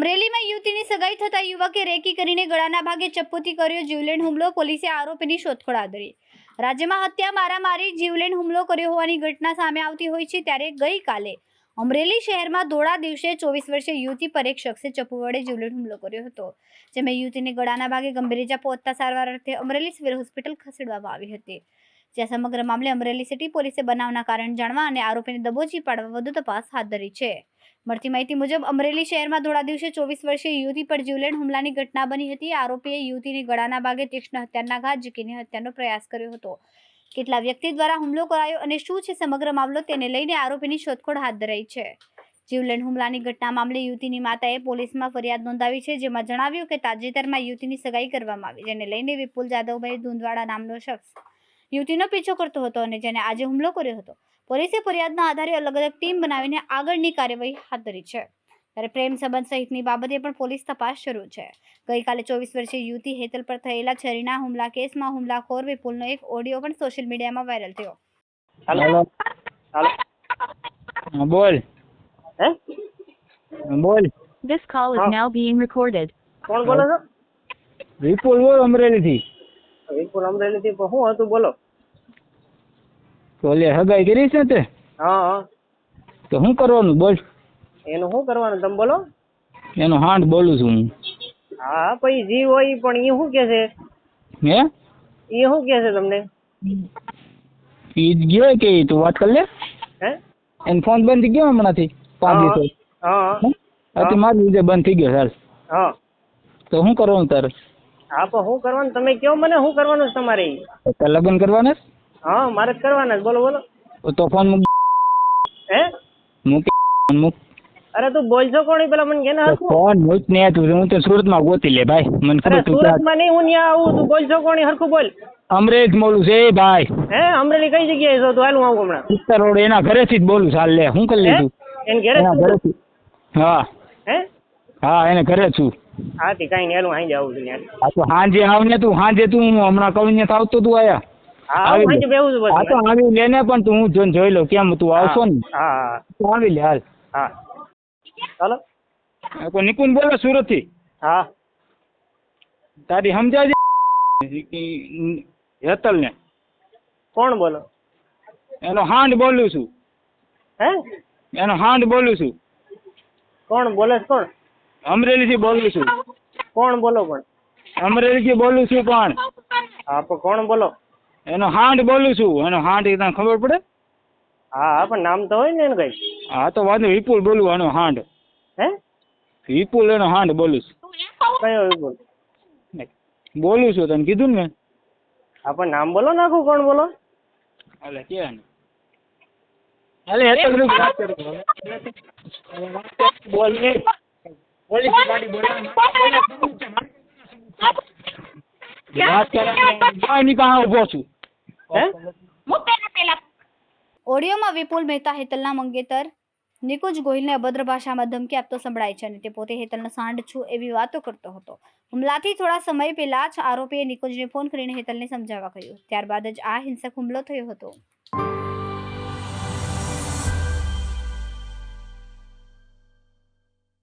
અમરેલીમાં યુવતીની સગાઈ થતા યુવકે રેકી કરીને ગળાના ભાગે ચપ્પુથી કર્યો જીવલેણ હુમલો. પોલીસે આરોપીની શોધખોળ આદરી. રાજ્યમાં હત્યા મારામારી, જીવલેણ હુમલો કર્યો હોવાની ઘટના સામે આવતી હોય છે ત્યારે ગઈકાલે અમરેલી શહેરમાં ધોળા દિવસે ચોવીસ વર્ષે યુવતી પર એક શખ્સે ચપ્પુ વડે જીવલેણ હુમલો કર્યો હતો, જેમાં યુવતીને ગળાના ભાગે ગંભીર ઇજા પહોંચતા સારવાર અર્થે અમરેલી સિવિલ હોસ્પિટલ ખસેડવામાં આવી હતી. જ્યાં સમગ્ર મામલે અમરેલી સિટી પોલીસે બનાવના કારણ જાણવા અને આરોપીને દબોચી પાડવા વધુ તપાસ હાથ ધરી છે. મળતી માહિતી મુજબ, અમરેલી શહેરમાં ધોળા દિવસે ચોવીસ વર્ષીય યુવતી પર જીવલેણ હુમલાની ઘટના બની હતી. આરોપીએ યુવતીને ગળાના ભાગે તીક્ષ્ણ હત્યાના ઘા ઝીકીને હત્યાનો પ્રયાસ કર્યો હતો. કેટલા વ્યક્તિ દ્વારા હુમલો કરાયો અને શું છે સમગ્ર મામલો તેને લઈને આરોપીની શોધખોળ હાથ ધરાઈ છે. જીવલેણ હુમલાની ઘટના મામલે યુવતીની માતાએ પોલીસમાં ફરિયાદ નોંધાવી છે, જેમાં જણાવ્યું કે તાજેતરમાં યુવતીની સગાઈ કરવામાં આવી, જેને લઈને વિપુલ જાદવભાઈ ધુંધવાડા નામનો શખ્સ યુવતીનો પીછો કરતો હતો અને જેને આજે હુમલો કર્યો હતો. પોલીસે ફરિયાદના આધારે અલગ અલગ ટીમ બનાવીને આગળની કાર્યવાહી હાથ ધરી છે. ત્યારે પ્રેમ સંબંધ સહિતની બાબતે પણ પોલીસ તપાસ શરૂ છે. ગઈકાલે ચોવીસ વર્ષીય યુવતી હેતલ પર થયેલા છરીના હુમલા કેસમાં હુમલાખોર વિપુલનો એક ઓડિયો પણ સોશિયલ મીડિયામાં વાયરલ થયો. હાલો? હાલો? બોલ. હે? બોલ. This call is now being recorded. કોણ બોલો છો? વિપુલ બોલ અમરેલીથી. વિપુલ અમરેલીથી? પણ શું હતું? બોલો. તો ઓલે હગાઈ કરી છે તે? હા હા. તો શું કરવાનું? બોલ. એનું શું કરવાનું? તમે બોલો. એનો હાંડ બોલું છું હું. હા પછી જી હોય પણ એ શું કે છે? હે? એ શું કે છે તમને? ઈ જ ગયો કે તું વાત કર લે. હે? એન ફોન બંધ થઈ ગયો હમણાંથી પાંચ હા દિવસ હા. અતિ મારી લીધે બંધ થઈ ગયો સર હા. તો શું કરવાનું તારે? હા પણ શું કરવાનું? તમે કયો મને શું કરવાનું તમારે? લગ્ન કરવાના? હા મારે જ કરવાના છે. બોલો બોલો. તો ફોન મૂક. હે? મૂક. મૂક. અરે તું બોલશો કોણ? પેલા મને કે ને હરખું. ફોન મૂક ને તું. હું તો સુરતમાં ગોતી લે ભાઈ. મને ખબર તું સુરતમાં નહીં હું ત્યાં આવું. તું બોલશો કોણ? હરખું બોલ. અમરેજ મોલું છે ભાઈ. હે? અમરેલી કઈ જગ્યાએ છો? તું હાલ હું આવું હમણાં. ઉત્તર રોડ એના ઘરેથી જ બોલું ચાલ લે. હું કરી લીધું? એને ઘરે જ એના છું? ઘરેથી. હા. હે? હા એને ઘરે છું. હા તે કાંઈ નહીં. હાલ હું અહીં જ આવું છું હા તો હાંજે આવ ને તું. હાંજે તું હમણાં કવિ ને આવતો તું આયા. આવી હું તો આવી લે ને પણ તું હું જોઈ લઉં. કેમ તું આવશો ને? હા. તો આવી લે હાલ. હા. ચાલો કોઈ નિકુંજ બોલો સુરતથી હા. તારી સમજાજે હેતલ ને કોણ બોલો? એનો હાંડ બોલું છું. હે? એનો હાંડ બોલું છું. કોણ બોલે કોણ? અમરેલી થી બોલું છું. કોણ બોલો પણ? અમરેલી થી બોલું છું પણ. હા પણ કોણ બોલો? એનો હાંડ બોલું છું. એનો હાંડ એ તને ખબર પડે? હા હા પણ નામ તો હોય ને એનું કઈ. હા તો વાંધો નહીં. વિપુલ બોલું એનો હાંડ. હે? વિપુલ એનો હાંડ બોલું છું. કયો વિપુલ? બોલું છું તને કીધું ને મેં. હા પણ નામ બોલો નાખું કોણ બોલો? અલે કે ને અલે હેતલ રૂપ વાત કરું બોલ ને પોલીસ ગાડી બોલાવ વાત કરે ની. કહા ઊભો છું. ઓડિયોમાં વિપુલ મહેતા હેતલના મંગેતર નિકુંજ ગોહિલને અભદ્ર ભાષામાં ધમકી આપતો સંભળાય છે અને તે પોતે હેતલનો સાંડ છું એવી વાતો કરતો હતો. હુમલાથી થોડા સમય પહેલા જ આરોપીએ નિકુંજને ફોન કરીને હેતલને સમજાવવા કહ્યું. ત્યારબાદ જ આ હિંસક હુમલો થયો હતો.